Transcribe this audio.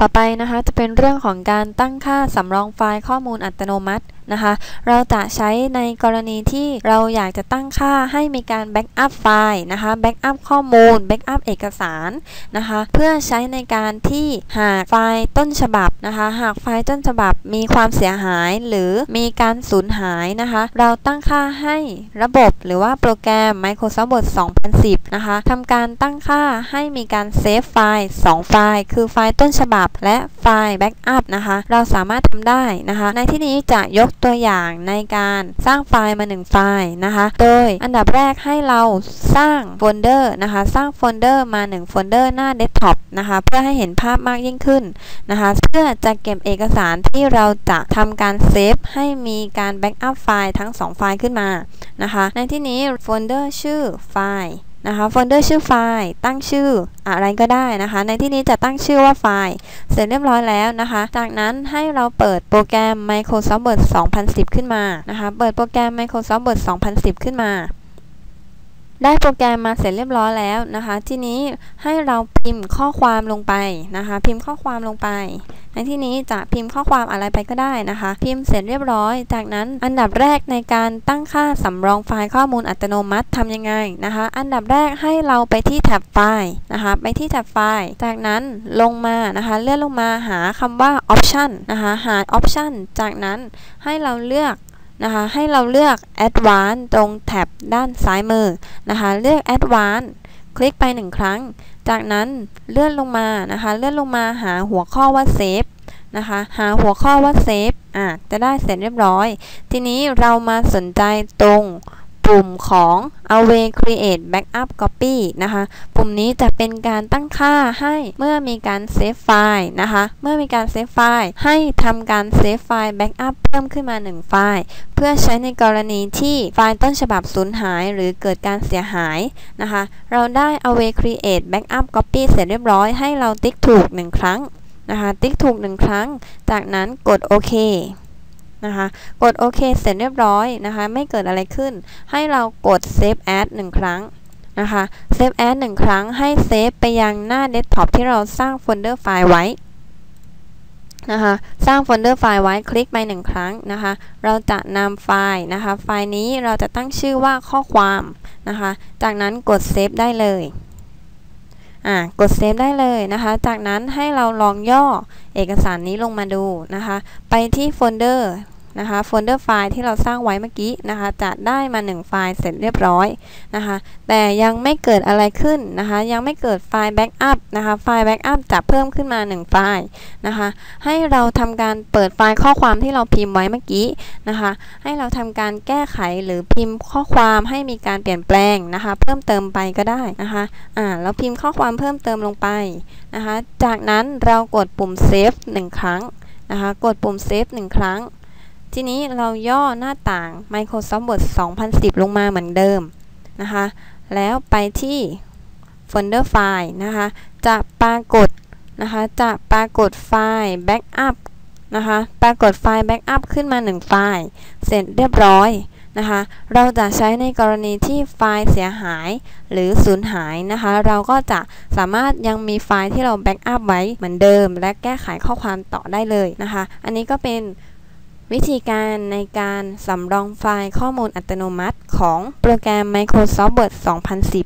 ต่อไปนะคะจะเป็นเรื่องของการตั้งค่าสำรองไฟล์ข้อมูลอัตโนมัติ นะคะ เราจะใช้ในกรณีที่เราอยากจะตั้งค่าให้มีการแบ็กอัพไฟล์นะคะแบ็กอัพข้อมูลแบ็กอัพเอกสารนะคะ เพื่อใช้ในการที่หากไฟล์ต้นฉบับนะคะ หากไฟล์ต้นฉบับมีความเสียหายหรือมีการสูญหายนะคะ เราตั้งค่าให้ระบบหรือว่าโปรแกรม Microsoft Word 2010 นะคะทำการตั้งค่าให้มีการเซฟไฟล์ 2 ไฟล์ คือไฟล์ต้นฉบับและไฟล์แบ็กอัพนะคะ เราสามารถทำได้นะคะ ในที่นี้จะยกตัวอย่างในการสร้างไฟล์มา 1 ไฟล์นะคะ โดยอันดับแรกให้เราสร้างโฟลเดอร์นะคะ สร้างโฟลเดอร์มา 1 โฟลเดอร์หน้าเดสก์ท็อปนะคะ เพื่อให้เห็นภาพมากยิ่งขึ้นนะคะ เพื่อจะเก็บเอกสารที่เราจะทำการเซฟให้มีการแบ็กอัพไฟล์ทั้ง 2 ไฟล์ขึ้นมานะคะ ในที่นี้โฟลเดอร์ชื่อไฟล์ นะคะโฟลเดอร์ชื่อไฟล์ตั้งชื่ออะไรก็ได้นะคะ ในที่นี้จะตั้งชื่อว่าไฟล์ เสร็จเรียบร้อยแล้วนะคะ จากนั้นให้เราเปิดโปรแกรม Microsoft Word 2010 ขึ้นมานะคะเปิดโปรแกรม Microsoft Word 2010 ขึ้นมาได้โปรแกรมมาเสร็จเรียบร้อยแล้วนะคะ ทีนี้ให้เราพิมพ์ข้อความลงไปนะคะ พิมพ์ข้อความลงไป ในที่นี้จะพิมพ์ข้อความอะไรไปก็ได้นะคะ พิมพ์เสร็จเรียบร้อย จากนั้นอันดับแรกในการตั้งค่าสำรองไฟล์ข้อมูลอัตโนมัติทำยังไงนะคะ อันดับแรกให้เราไปที่แท็บไฟล์นะคะไปที่แท็บไฟล์ จากนั้นลงมานะคะ เลื่อนลงมาหาคำว่า option นะคะหา option จากนั้นให้เราเลือกนะคะให้เราเลือก advanced ตรงแท็บด้านซ้ายมือนะคะ เลือก advanced คลิกไปหนึ่งครั้ง จากนั้นเลื่อนลงมานะคะ เลื่อนลงมาหาหัวข้อว่าเซฟนะคะ หาหัวข้อว่าเซฟอะจะได้เสร็จเรียบร้อย ทีนี้เรามาสนใจตรง ปุ่มของ away create backup copy นะคะ ปุ่มนี้จะเป็นการตั้งค่าให้เมื่อมีการเซฟไฟล์นะคะ เมื่อมีการเซฟไฟล์ให้ทำการเซฟไฟล์ backup เพิ่มขึ้นมา 1 ไฟล์ เพื่อใช้ในกรณีที่ไฟล์ต้นฉบับสูญหายหรือเกิดการเสียหายนะคะ เราได้ away create backup copy เสร็จเรียบร้อยให้เราติ๊กถูก 1 ครั้งนะคะ ติ๊กถูก 1 ครั้ง จากนั้นกดโอเค นะคะ กดโอเคเสร็จเรียบร้อยนะคะ ไม่เกิดอะไรขึ้น ให้เรากด Save As 1 ครั้งนะคะ Save As 1ครั้งให้เซฟไปยังหน้าเดสก์ท็อปที่เราสร้างโฟลเดอร์ไฟล์ไว้นะคะสร้างโฟลเดอร์ไฟล์ไว้คลิกไป1ครั้งนะคะเราจะนำไฟล์นะคะไฟล์นี้เราจะตั้งชื่อว่าข้อความนะคะจากนั้นกดเซฟได้เลย อ่ากดเซฟได้เลยนะคะ จากนั้นให้เราลองย่อเอกสารนี้ลงมาดูนะคะ ไปที่โฟลเดอร์ นะคะโฟลเดอร์ไฟล์ที่เราสร้างไว้เมื่อกี้นะคะจะได้มา 1 ไฟล์เสร็จเรียบร้อยนะคะแต่ยังไม่เกิดอะไรขึ้นนะคะยังไม่เกิดไฟล์แบ็กอัพนะคะไฟล์แบ็กอัพจะเพิ่มขึ้นมา 1 ไฟล์นะคะให้เราทำการเปิดไฟล์ข้อความที่เราพิมพ์ไว้เมื่อกี้นะคะให้เราทำการแก้ไขหรือพิมพ์ข้อความให้มีการเปลี่ยนแปลงนะคะเพิ่มเติมไปก็ได้นะคะอ่าเราพิมพ์ข้อความเพิ่มเติมลงไปนะคะจากนั้นเรากดปุ่มเซฟ1ครั้งนะคะกดปุ่มเซฟ1ครั้ง ทีนี้เราย่อหน้าต่าง Microsoft Word 2010 ลงมาเหมือนเดิมนะคะ แล้วไปที่โฟลเดอร์ไฟล์นะคะ จะปรากฏนะคะ จะปรากฏไฟล์ Backup นะคะ ปรากฏไฟล์ Backup ขึ้นมา 1 ไฟล์ เสร็จเรียบร้อยนะคะ เราจะใช้ในกรณีที่ไฟล์เสียหายหรือสูญหายนะคะ เราก็จะสามารถยังมีไฟล์ที่เราแบ็กอัพไว้เหมือนเดิม และแก้ไขข้อความต่อได้เลยนะคะ อันนี้ก็เป็น วิธีการในการสำรองไฟล์ข้อมูลอัตโนมัติของโปรแกรม Microsoft Word 2010